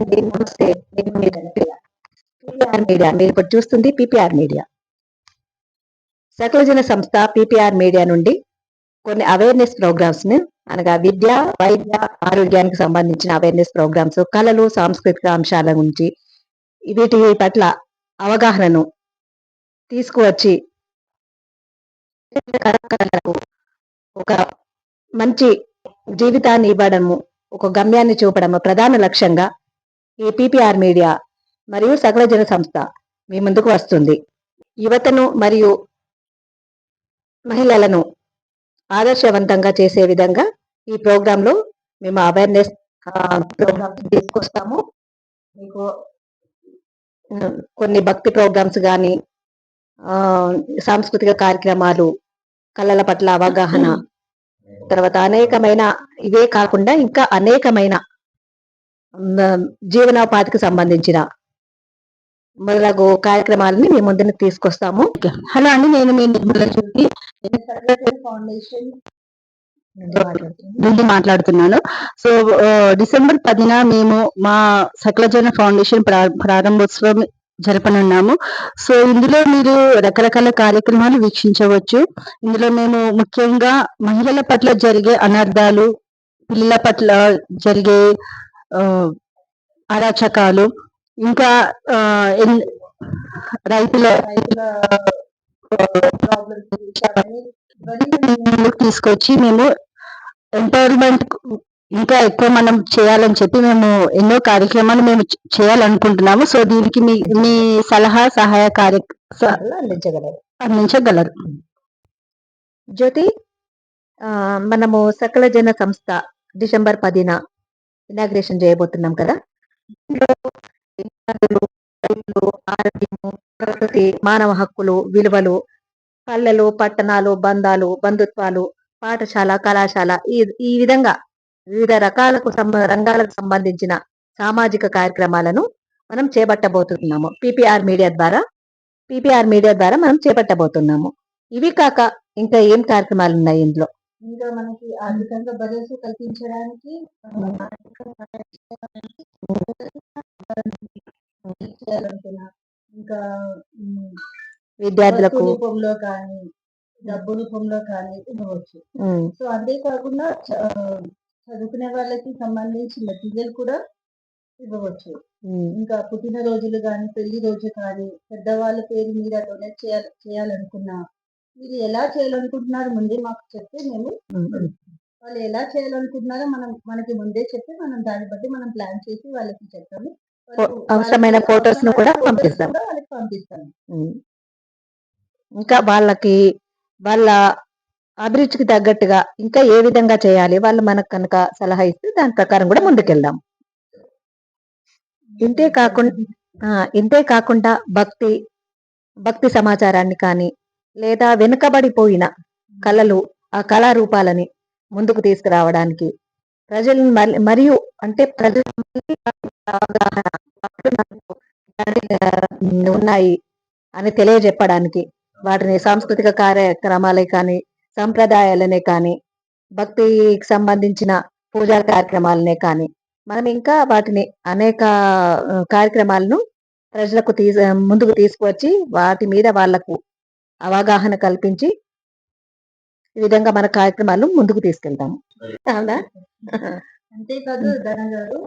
నమస్తే నేను మీ PPR media. మీరు ఇప్పుడు చూస్తుంది పిపిఆర్ మీడియా. సకలజన సంస్థ పిపిఆర్ మీడియా నుండి కొన్ని అవేర్నెస్ ప్రోగ్రామ్స్ని అనగా విద్య వైద్య ఆరోగ్యానికి సంబంధించిన అవేర్నెస్ ప్రోగ్రామ్స్ కళలు సాంస్కృతిక అంశాల గురించి వీటి పట్ల అవగాహనను తీసుకువచ్చి కళాకారులకు ఒక మంచి జీవితాన్ని ఇవ్వడము ఒక గమ్యాన్ని చూపడము ప్రధాన లక్ష్యంగా ఈ మీడియా మరియు సకల జన సంస్థ మీ ముందుకు వస్తుంది. యువతను మరియు మహిళలను ఆదర్శవంతంగా చేసే విధంగా ఈ ప్రోగ్రాంలో మేము అవేర్నెస్ ప్రోగ్రామ్ తీసుకొస్తాము. మీకు కొన్ని భక్తి ప్రోగ్రామ్స్ కానీ సాంస్కృతిక కార్యక్రమాలు కళల పట్ల అవగాహన తర్వాత అనేకమైన ఇవే కాకుండా ఇంకా అనేకమైన జీవనోపాధికి సంబంధించిన మొదలగు కార్యక్రమాలని మీ ముందుకు తీసుకొస్తాము. హలో అండి నేను మీ నిర్మల జ్యోతి. ఫౌండేషన్ నుండి మాట్లాడుతున్నాను. సో డిసెంబర్ పదిన మేము మా సకలజన ఫౌండేషన్ ప్రా- ప్రారంభోత్సవం జరపనున్నాము. సో ఇందులో మీరు రకరకాల కార్యక్రమాలు వీక్షించవచ్చు. ఇందులో మేము ముఖ్యంగా మహిళల పట్ల జరిగే అనర్థాలు పిల్లల పట్ల జరిగే అరాచకాలు ఇంకా రైతుల రైతుల ప్రాబ్లమ్స్ తీసుకొచ్చి మేము ఎంపవర్మెంట్ ఇంకా ఎక్కువ మనం చేయాలని చెప్పి మేము ఎన్నో కార్యక్రమాలు మేము చేయాలనుకుంటున్నాము. సో దీనికి మీ మీ సలహా సహాయ కార్య అందించగలరు అందించగలరు. జ్యోతి మనము సకల జన సంస్థ డిసెంబర్ పదిన ఇనాగ్రేషన్ చేయబోతున్నాం కదా. ఆరోగ్యము ప్రకృతి మానవ హక్కులు విలువలు పల్లెలు పట్టణాలు బంధాలు బంధుత్వాలు పాఠశాల కళాశాల ఈ ఈ విధంగా వివిధ రకాలకు రంగాలకు సంబంధించిన సామాజిక కార్యక్రమాలను మనం చేపట్టబోతున్నాము. పిపిఆర్ మీడియా ద్వారా పిపిఆర్ మీడియా ద్వారా మనం చేపట్టబోతున్నాము. ఇవి కాక ఇంకా ఏం కార్యక్రమాలు ఉన్నాయి ఇందులో? ఇంకా మనకి ఆర్థికంగా భరోసా కల్పించడానికి ఇంకా విద్యార్థులకు రూపంలో కానీ డబ్బు రూపంలో కానీ ఇవ్వవచ్చు సో అంతేకాకుండా చదువుకునే వాళ్ళకి సంబంధించి మెటీరియల్ కూడా ఇవ్వవచ్చు. ఇంకా పుట్టినరోజులు కానీ పెళ్ళి రోజు కానీ పెద్దవాళ్ళ పేరు మీద డొనేట్ చేయాలి చేయాలనుకున్నా మీరు ఎలా చేయాలనుకుంటున్నారు ముందే మాకు చెప్తే మేము. వాళ్ళు ఎలా చేయాలనుకుంటున్నారో మనం మనకి ముందే చెప్తే మనం దాన్ని బట్టి మనం ప్లాన్ చేసి వాళ్ళకి చెప్తాము అవసరమైన photos ను కూడా పంపిస్తాం. వాళ్ళకి పంపిస్తాము ఉమ్. ఇంకా వాళ్ళకి వాళ్ళ అభిరుచికి తగ్గట్టుగా ఇంకా ఏ విధంగా చేయాలి వాళ్ళు మనకు కనుక సలహా ఇస్తే దాని ప్రకారం కూడా ముందుకెళ్దాం ఇంతే కాకుండా ఇంతే కాకుండా భక్తి భక్తి సమాచారాన్ని కానీ లేదా వెనుకబడిపోయిన కళలు ఆ కళారూపాలని ముందుకు తీసుకురావడానికి ప్రజలను మల్- మరియు అంటే ప్రజలు ఉన్నాయి అని తెలియజెప్పడానికి వాటిని సాంస్కృతిక కార్యక్రమాలే కానీ సంప్రదాయాలనే కానీ భక్తికి సంబంధించిన పూజా కార్యక్రమాలనే కానీ మనం ఇంకా వాటిని అనేక కార్యక్రమాలను ప్రజలకు తీ ముందుకు తీసుకువచ్చి వాటి మీద వాళ్ళకు అవగాహన కల్పించి ఈ విధంగా మన కార్యక్రమాలు ముందుకు తీసుకెళ్తాము. అవునా? అంతేకాదు ధన గారు.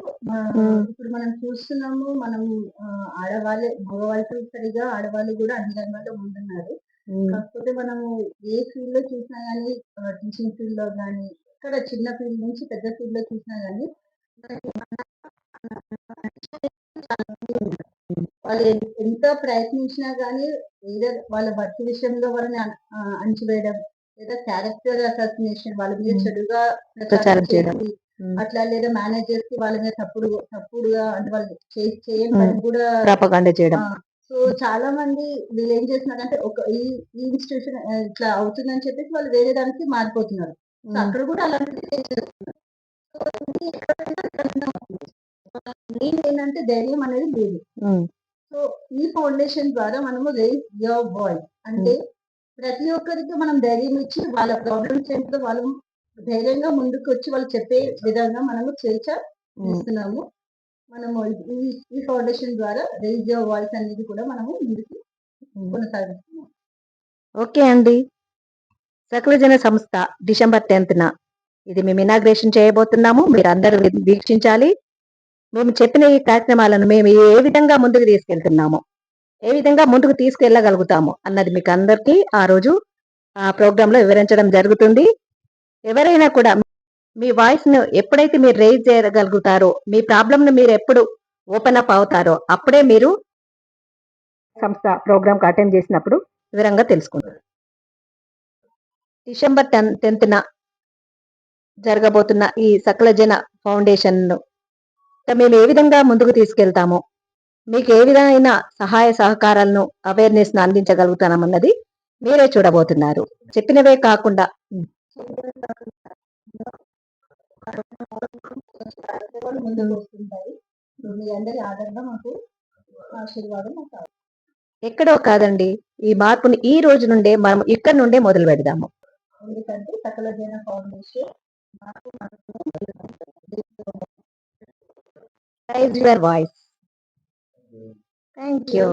ఇప్పుడు మనం చూస్తున్నాము మనం ఆడవాళ్ళే మగవాళ్ళతో సరిగా ఆడవాళ్ళు కూడా అన్ని రంగాల్లో ఉమ్, కాకపోతే మనము ఏ ఫీల్డ్లో చూసినా గానీ టీచింగ్ ఫీల్డ్లో గానీ ఇక్కడ చిన్న ఫీల్డ్ నుంచి పెద్ద ఫీల్డ్లో చూసినా గానీ వాళ్ళు ఎంత ప్రయత్నించినా గానీ ఏదో వాళ్ళ భర్త విషయంలో వాళ్ళని అణచివేయడం లేదా క్యారెక్టర్ అసాసినేషన్ వాళ్ళ మీద. చెడుగా ప్రచారం చేయడం. అట్లా లేదా మేనేజర్స్కి వాళ్ళ మీద తప్పుడు తప్పుడుగా అంటే వాళ్ళు చేయని పని. కూడా చేయడం సో చాలా మంది వీళ్ళు ఏం చేస్తున్నారంటే ఒక ఈ ఇన్స్టిట్యూషన్ ఇట్లా అవుతుందని చెప్పేసి వాళ్ళు వేరే దానికి మారిపోతున్నారు అక్కడ కూడా అలాంటిది చేస్తున్నారు. మెయిన్ ఏంటంటే ధైర్యం అనేది లేదు సో ఈ ఫౌండేషన్ ద్వారా మనము రేస్ యువర్ వాయిస్ అంటే ప్రతి ఒక్కరికి మనం ధైర్యం ఇచ్చి వాళ్ళ ప్రాబ్లమ్స్ ఏంటో వాళ్ళు ధైర్యంగా ముందుకు వచ్చి వాళ్ళు చెప్పే విధంగా మనము చేర్చ ఉమ్. ఇస్తున్నాము మనము ఈ- ఈ ఫౌండేషన్ ద్వారా రేజ్ యువర్ వాయిస్ అనేది కూడా మనము ముందుకు కొనసాగిస్తున్నాం ఓకే అండి. సకలజన సంస్థ డిసెంబర్ టెన్త్న ఇది మేము ఇనాగ్రేషన్ చేయబోతున్నాము. మీరు అందరూ వీక్షించాలి. మేము చెప్పిన ఈ కార్యక్రమాలను మేము ఏ విధంగా ముందుకు తీసుకెళ్తున్నాము ఏ విధంగా ముందుకు తీసుకెళ్ళగలుగుతాము అన్నది మీకు అందరికీ ఆ రోజు ఆ ప్రోగ్రాంలో వివరించడం జరుగుతుంది. ఎవరైనా కూడా మీ వాయిస్ను ఎప్పుడైతే మీరు రేజ్ చేయగలుగుతారో మీ ప్రాబ్లంను మీరు ఎప్పుడు ఓపెన్ అప్ అవుతారో అప్పుడే మీరు సంస్థ ప్రోగ్రాంకి అటెండ్ చేసినప్పుడు వివరంగా తెలుసుకుంటారు. డిసెంబర్ టెన్ టెన్త్న జరగబోతున్న ఈ సకలజన ఫౌండేషన్ను మేము ఏ విధంగా ముందుకు తీసుకెళ్తాము మీకు ఏ విధమైన సహాయ సహకారాలను అవేర్నెస్ను అందించగలుగుతామన్నది మీరే చూడబోతున్నారు. చెప్పినవే కాకుండా ఎక్కడో కాదండి ఈ మార్పుని ఈ రోజు నుండే మనం ఇక్కడ నుండే మొదలు పెడదాము. ఎందుకంటే Sakala Jana foundation raise your voice thank you